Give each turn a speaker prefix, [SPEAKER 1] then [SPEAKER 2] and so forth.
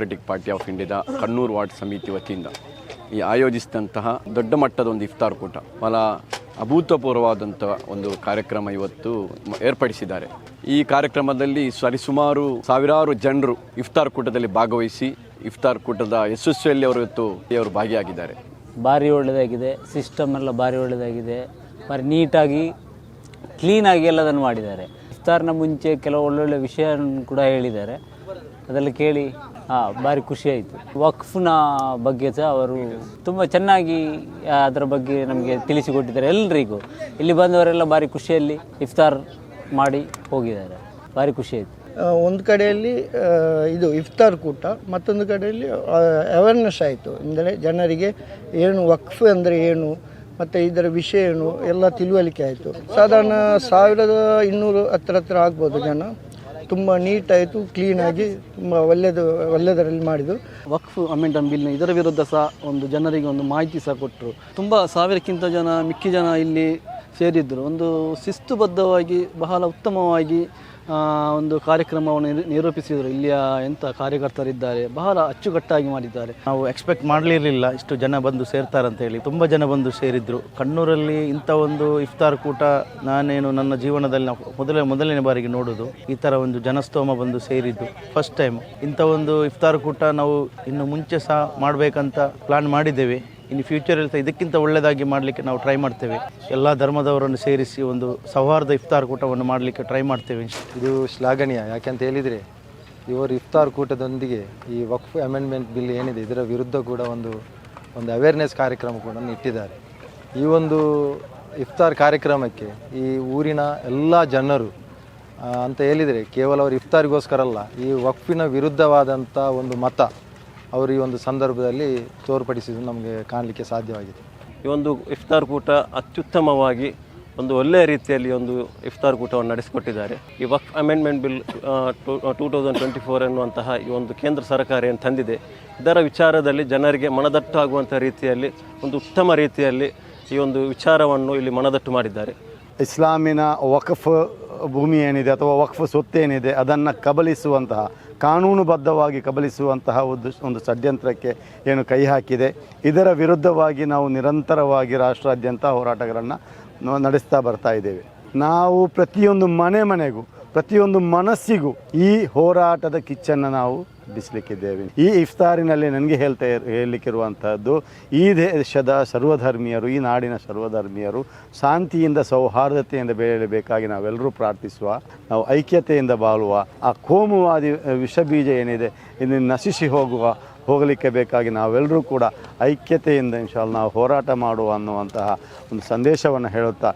[SPEAKER 1] Democratic party of ಇಂಡಿಯಾದ Kannur ward ಸಮಿತಿ ವತಿಯಿಂದ ಈ ಆಯೋಜಿಸಿದಂತಹ ದೊಡ್ಡ ಮಟ್ಟದ ಒಂದು ಇಫ್ತಾರ್ ಕೂಟ. ಬಹಳ ಅಭೂತಪೂರ್ವವಾದಂಥ ಒಂದು ಕಾರ್ಯಕ್ರಮ ಇವತ್ತು ಏರ್ಪಡಿಸಿದ್ದಾರೆ. ಈ ಕಾರ್ಯಕ್ರಮದಲ್ಲಿ ಸರಿಸುಮಾರು ಸಾವಿರಾರು ಜನರು ಇಫ್ತಾರ್ ಕೂಟದಲ್ಲಿ ಭಾಗವಹಿಸಿ, ಇಫ್ತಾರ್ ಕೂಟದ ಯಶಸ್ವಿಯಲ್ಲಿ ಅವರು ಇವತ್ತು ಅವರು ಭಾಗಿಯಾಗಿದ್ದಾರೆ.
[SPEAKER 2] ಭಾರಿ ಒಳ್ಳೆಯದಾಗಿದೆ ಸಿಸ್ಟಮ್ ಎಲ್ಲ ಭಾರಿ ಒಳ್ಳೆಯದಾಗಿದೆ ಭಾರಿ ನೀಟಾಗಿ ಕ್ಲೀನಾಗಿ ಎಲ್ಲದನ್ನು ಮಾಡಿದ್ದಾರೆ. ಇಫ್ತಾರ್ನ ಮುಂಚೆ ಕೆಲವು ಒಳ್ಳೊಳ್ಳೆ ವಿಷಯ ಕೂಡ ಹೇಳಿದ್ದಾರೆ. ಅದೆಲ್ಲ ಕೇಳಿ ಹಾಂ ಭಾರಿ ಖುಷಿ ಆಯಿತು. ವಕ್ಫ್ನ ಬಗ್ಗೆ ಸಹ ಅವರು ತುಂಬ ಚೆನ್ನಾಗಿ ಅದರ ಬಗ್ಗೆ ನಮಗೆ ತಿಳಿಸಿಕೊಟ್ಟಿದ್ದಾರೆ ಎಲ್ಲರಿಗೂ ಇಲ್ಲಿ ಬಂದವರೆಲ್ಲ ಭಾರಿ ಖುಷಿಯಲ್ಲಿ ಇಫ್ತಾರ್ ಮಾಡಿ ಹೋಗಿದ್ದಾರೆ. ಭಾರಿ ಆಯಿತು.
[SPEAKER 3] ಒಂದು ಕಡೆಯಲ್ಲಿ ಇದು ಇಫ್ತಾರ್ ಕೂಟ, ಮತ್ತೊಂದು ಕಡೆಯಲ್ಲಿ ಅವೇರ್ನೆಸ್ ಆಯಿತು. ಅಂದರೆ ಜನರಿಗೆ ಏನು ವಕ್ಫ್ ಅಂದರೆ ಏನು, ಮತ್ತು ಇದರ ವಿಷಯ ಏನು, ಎಲ್ಲ ತಿಳುವಳಿಕೆ ಆಯಿತು. ಸಾಧಾರಣ ಸಾವಿರದ ಇನ್ನೂರು ಹತ್ರ ಹತ್ರ ಆಗ್ಬೋದು ಜನ. ತುಂಬ ನೀಟಾಯಿತು ಕ್ಲೀನಾಗಿ ತುಂಬ ಒಳ್ಳೆಯದು ಒಳ್ಳೆಯದರಲ್ಲಿ ಮಾಡಿದ್ದು.
[SPEAKER 4] ವಕ್ಫ್ ಅಮೆಂಡಮ್ ಬಿಲ್ ಇದರ ವಿರುದ್ಧ ಸಹ ಒಂದು ಜನರಿಗೆ ಒಂದು ಮಾಹಿತಿ ಸಹ ಕೊಟ್ಟರು ತುಂಬ ಸಾವಿರಕ್ಕಿಂತ ಜನ, ಮಿಕ್ಕಿ ಜನ ಇಲ್ಲಿ ಸೇರಿದ್ದರು ಒಂದು ಶಿಸ್ತುಬದ್ಧವಾಗಿ, ಬಹಳ ಉತ್ತಮವಾಗಿ ಒಂದು ಕಾರ್ಯಕ್ರಮವನ್ನು ನಿರೂ- ನಿರೂಪಿಸಿದರು. ಇಲ್ಲಿಯ ಎಂಥ ಕಾರ್ಯಕರ್ತರಿದ್ದಾರೆ. ಬಹಳ ಅಚ್ಚುಕಟ್ಟಾಗಿ ಮಾಡಿದ್ದಾರೆ.
[SPEAKER 5] ನಾವು ಎಕ್ಸ್ಪೆಕ್ಟ್ ಮಾಡಲಿರಲಿಲ್ಲ. ಇಷ್ಟು ಜನ ಬಂದು ಸೇರ್ತಾರಂತ ಹೇಳಿ ತುಂಬ ಜನ ಬಂದು ಸೇರಿದ್ರು. ಕಣ್ಣೂರಲ್ಲಿ ಇಂಥ ಒಂದು ಇಫ್ತಾರ್ ಕೂಟ ನಾನೇನು ನನ್ನ ಜೀವನದಲ್ಲಿ ನಾವು ಮೊದಲ, ಮೊದಲನೇ ಬಾರಿಗೆ ನೋಡೋದು. ಈ ಥರ ಒಂದು ಜನಸ್ತೋಮ ಬಂದು ಸೇರಿದ್ದು. ಫಸ್ಟ್ ಟೈಮ್ ಇಂಥ ಒಂದು ಇಫ್ತಾರ್ ಕೂಟ ನಾವು ಇನ್ನು ಮುಂಚೆ ಸಹ ಮಾಡಬೇಕಂತ ಪ್ಲಾನ್ ಮಾಡಿದ್ದೇವೆ. ಇನ್ನು ಫ್ಯೂಚರಲ್ಲಿ ಸಹ ಇದಕ್ಕಿಂತ ಒಳ್ಳೆಯದಾಗಿ ಮಾಡಲಿಕ್ಕೆ ನಾವು ಟ್ರೈ ಮಾಡ್ತೇವೆ. ಎಲ್ಲ ಧರ್ಮದವರನ್ನು ಸೇರಿಸಿ ಒಂದು ಸೌಹಾರ್ದ ಇಫ್ತಾರ್ ಕೂಟವನ್ನು ಮಾಡಲಿಕ್ಕೆ ಟ್ರೈ ಮಾಡ್ತೇವೆ.
[SPEAKER 6] ಇದು ಶ್ಲಾಘನೀಯ. ಯಾಕೆಂತ ಹೇಳಿದರೆ, ಇವರು ಇಫ್ತಾರ್ ಕೂಟದೊಂದಿಗೆ ಈ ವಕ್ಫ್ ಅಮೆಂಡ್ಮೆಂಟ್ ಬಿಲ್ ಏನಿದೆ, ಇದರ ವಿರುದ್ಧ ಕೂಡ ಒಂದು ಒಂದು ಅವೇರ್ನೆಸ್ ಕಾರ್ಯಕ್ರಮ ಕೂಡ ಇಟ್ಟಿದ್ದಾರೆ. ಈ ಒಂದು ಇಫ್ತಾರ್ ಕಾರ್ಯಕ್ರಮಕ್ಕೆ ಈ ಊರಿನ ಎಲ್ಲ ಜನರು ಅಂತ ಹೇಳಿದರೆ ಕೇವಲ ಅವರು ಇಫ್ತಾರಿಗೋಸ್ಕರ ಅಲ್ಲ, ಈ ವಕ್ಫಿನ ವಿರುದ್ಧವಾದಂಥ ಒಂದು ಮತ ಅವರು ಈ ಒಂದು ಸಂದರ್ಭದಲ್ಲಿ ತೋರ್ಪಡಿಸಿದ್ದು ನಮಗೆ ಕಾಣಲಿಕ್ಕೆ ಸಾಧ್ಯವಾಗಿದೆ.
[SPEAKER 7] ಈ ಒಂದು ಇಫ್ತಾರ್ ಕೂಟ ಅತ್ಯುತ್ತಮವಾಗಿ ಒಂದು ಒಳ್ಳೆಯ ರೀತಿಯಲ್ಲಿ ಒಂದು ಇಫ್ತಾರ್ ಕೂಟವನ್ನು ನಡೆಸಿಕೊಟ್ಟಿದ್ದಾರೆ. ಈ ವಕ್ಫ್ amendment bill two thousand twenty four ಎನ್ನುವಂತಹ ಈ ಒಂದು ಕೇಂದ್ರ ಸರ್ಕಾರ ಏನು ತಂದಿದೆ ಇದರ ವಿಚಾರದಲ್ಲಿ ಜನರಿಗೆ ಮನದಟ್ಟು ಆಗುವಂಥ ರೀತಿಯಲ್ಲಿ ಒಂದು ಉತ್ತಮ ರೀತಿಯಲ್ಲಿ ಈ ಒಂದು ವಿಚಾರವನ್ನು ಇಲ್ಲಿ ಮನದಟ್ಟು ಮಾಡಿದ್ದಾರೆ.
[SPEAKER 8] ಇಸ್ಲಾಮಿನ ವಕ್ಫ್ ಭೂಮಿ ಏನಿದೆ ಅಥವಾ ವಕ್ಫ್ ಸೊತ್ತೇನಿದೆ ಅದನ್ನು ಕಬಲಿಸುವಂತಹ ಕಾನೂನುಬದ್ಧವಾಗಿ ಕಬಲಿಸುವಂತಹ ಒಂದು ಒಂದು ಷಡ್ಯಂತ್ರಕ್ಕೆ ಏನು ಕೈ ಹಾಕಿದೆ. ಇದರ ವಿರುದ್ಧವಾಗಿ ನಾವು ನಿರಂತರವಾಗಿ ರಾಷ್ಟ್ರಾದ್ಯಂತ ಹೋರಾಟಗಳನ್ನು ನಡೆಸ್ತಾ ಬರ್ತಾ ಇದ್ದೇವೆ. ನಾವು ಪ್ರತಿಯೊಂದು ಮನೆ ಮನೆಗೂ ಪ್ರತಿಯೊಂದು ಮನಸ್ಸಿಗೂ ಈ ಹೋರಾಟದ ಕಿಚ್ಚನ್ನು ನಾವು ಬಿಸಲಿಕ್ಕಿದ್ದೇವೆ. ಈ ಇಫ್ತಾರಿನಲ್ಲಿ ನನಗೆ ಹೇಳ್ತಾ ಹೇಳಲಿಕ್ಕಿರುವಂತಹದ್ದು ಈ ದೇಶದ ಸರ್ವಧರ್ಮೀಯರು, ಈ ನಾಡಿನ ಸರ್ವಧರ್ಮೀಯರು ಶಾಂತಿಯಿಂದ, ಸೌಹಾರ್ದತೆಯಿಂದ ಬೆಳೆಯಬೇಕಾಗಿ ನಾವೆಲ್ಲರೂ ಪ್ರಾರ್ಥಿಸುವ, ನಾವು ಐಕ್ಯತೆಯಿಂದ ಬಾಳುವ, ಆ ಕೋಮುವಾದಿ ವಿಷ ವಿಷಬೀಜ ಏನಿದೆ ಇನ್ನು ನಶಿಸಿ ಹೋಗುವ, ಹೋಗಲಿಕ್ಕೆ ಬೇಕಾಗಿ ನಾವೆಲ್ಲರೂ ಕೂಡ ಐಕ್ಯತೆಯಿಂದ ಇನ್ಶಾಲ್ ನಾವು ಹೋರಾಟ ಮಾಡುವ ಅನ್ನುವಂತಹ ಒಂದು ಸಂದೇಶವನ್ನು ಹೇಳುತ್ತಾ